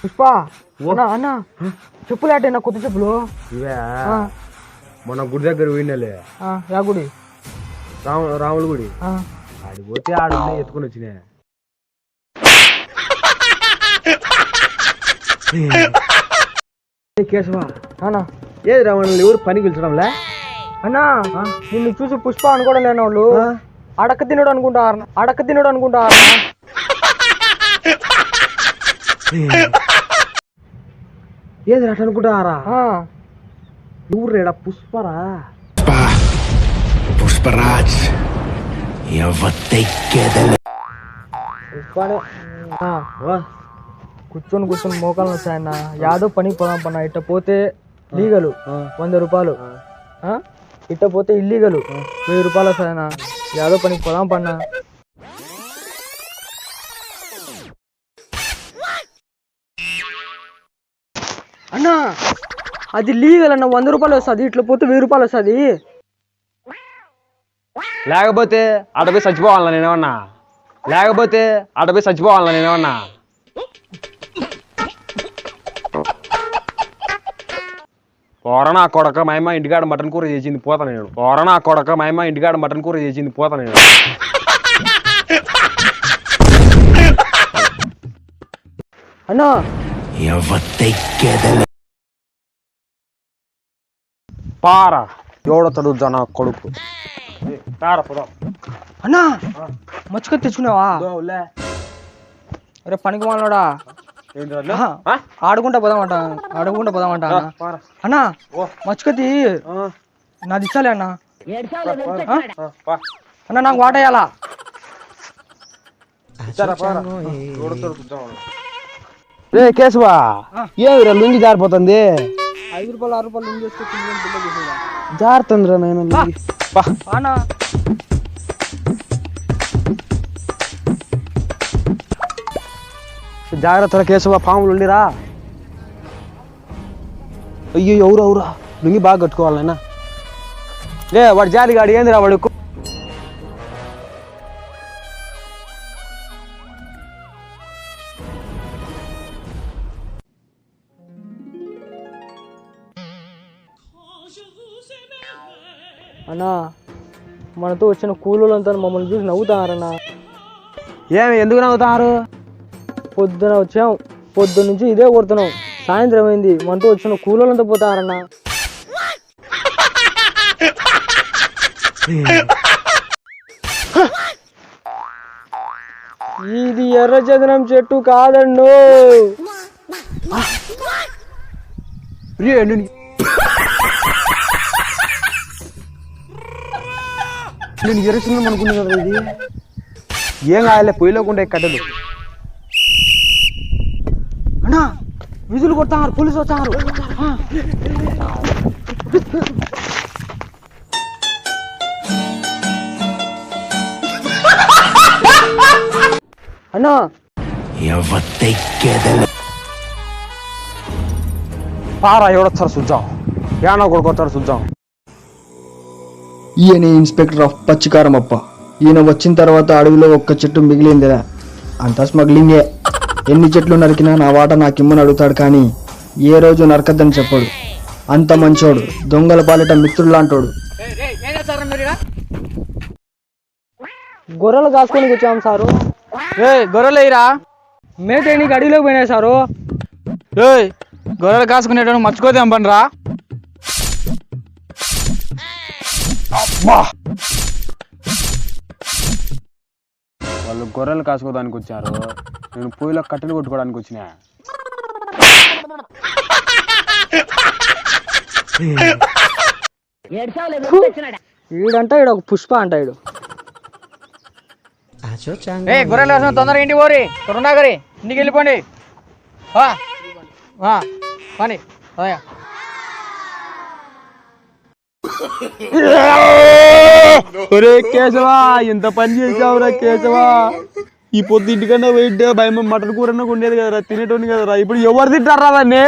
పుష్ప! అన్న అన్న! చెప్పులు ఆటే నా కొత్త చెప్పులు. ఇవే? ఆ, మొన్న గుడి దగ్గర పోయినలే. యా గుడి. రాము రాముల గుడి. ఆ, ఆడికి పోతే ఆడు ఎత్తుకొని వచ్చినాయి ఏ కేశవా అన్న ఏది రావణ ఎవరు పని పిలిచడంలే? అన్న నిన్ను చూసి పుష్ప అనుకోవడం లేని వాళ్ళు అడక్క తినడు అనుకుంటారు అడక్క తినడు అనుకుంటారు. ఏది అట్లా అనుకుంటారా? ఆ, ఎవరు రేడా పుష్పరా పుష్పరాజ్. కూర్చొని కూర్చొని మోకాలు వచ్చాయన్న యాదో పని పోదాం పన్న ఇట్ట పోతే లీగలు. వంద రూపాయలు. ఆ? ఇట్ట పోతే ఇల్లీగలు. వెయ్యి రూపాయలు వస్తాయన్న. యాదో పనికి పోదాం పన్నా అన్నా అది లీగల్ అన్న వంద రూపాయలు వస్తుంది ఇట్లా పోతే వెయ్యి రూపాయలు వస్తుంది. లేకపోతే అడపై చచ్చిపోవాలన్నా నేనేమన్నా? లేకపోతే అడపై చచ్చిపోవాలన్నా నేనేమన్నా? పోరనా కొడక మా అమ్మ ఇంటికాడ మటన్ కూర చేసింది పోతా నేను. పోరనా కొడక మా అమ్మ ఇంటికాడ మటన్ కూర చేసింది పోతా నేను. అన్నా పారా. ఎవడతాడు జన కొడుకు. అన్నా మచ్చుకొని తెచ్చుకున్నావా. అరే పనికి మాలోడా? ఆడుకుంటా పోదామంట ఆడుకుంటా పోదామంట అన్న. పారా. అన్నా మచ్చుకతి ఆ, నాది ఇచ్చాలే అన్న. అన్న నాకు వాటేయాలా. రే కేశవా ఏమిరా లుంగి జారిపోతుంది? ఐదు రూపాయలు ఆరు రూపాయలు ఉంది చేసుకొచ్చి బిల్ల చేసేదా? జారుతుందిరా నేను లుంగి పా అన్నా. జాగ్రత్తరా కేశవ పాములు ఉండిరా. అయ్యో ఎవరు ఎవరా? లుంగి బాగా కట్టుకోవాలి నాయనా. లే వాడు జాలి గాడి ఏందిరా వాడు? అన్నా మనతో వచ్చిన కూలీలంతా మమ్మల్ని చూసి నవ్వుతారన్నా ఏమి ఎందుకు నవ్వుతారు పొద్దున వచ్చాం పొద్దున్న నుంచి ఇదే కొడుతున్నాం. సాయంత్రం అయింది మనతో వచ్చిన కూలీలంతా పోతారన్నా. ఇది ఎర్ర చదనం చెట్టు కాదండు నేను నేను అనుకున్నా కదా ఇది. ఏం కాయలే పొయ్యిలోకుండే కట్టలు. అన్నా విధులు కొడతారు పోలీసు వచ్చారు అన్నా. పారా ఎవడొచ్చారు చూద్దాం. యానా కొడుకు వస్తాడు చూద్దాం. ఈయన ఇన్స్పెక్టర్ ఆఫ్ పచ్చికారమప్ప. ఈయన వచ్చిన తర్వాత అడవిలో ఒక్క చెట్టు మిగిలిందిరా. అంతా స్మగ్లింగే. ఎన్ని చెట్లు నరికినా నా వాట నాకిమ్మని అడుగుతాడు కానీ ఏ రోజు నరకద్దని చెప్పడు. అంత మంచోడు. దొంగల పాలిట మిత్రుల్లాంటోడు గొర్రెలు కాసుకొని వచ్చాం సారు. గొర్రెలేరా మేత నీకు అడవిలోకి పోయినాయి సారు. గొర్రెలు కాసుకునేటప్పుడు మర్చిపోతే పండ్రా వాళ్ళు గొర్రెలు కాసుకోవడానికి వచ్చారు. నేను పొయ్యిలో కట్టెలు కొట్టుకోవడానికి వచ్చినా. ఈడంట ఈడ ఒక పుష్ప అంట ఈడు. ఏ గొర్రెలు వేసిన తొందరగా ఇంటికి పోరి. తొందరగారి ఇంటికి వెళ్ళిపోండి. పని. అదయ్యా ఒరే కేశవా ఇంత పని చేసావురా కేశవా. ఈ పొద్దు ఇంటికన్నా పోయింటే భయం మటన్ కూర ఉండేది కదరా తినేటోని కదరా. ఇప్పుడు ఎవరు తింటారా దాన్ని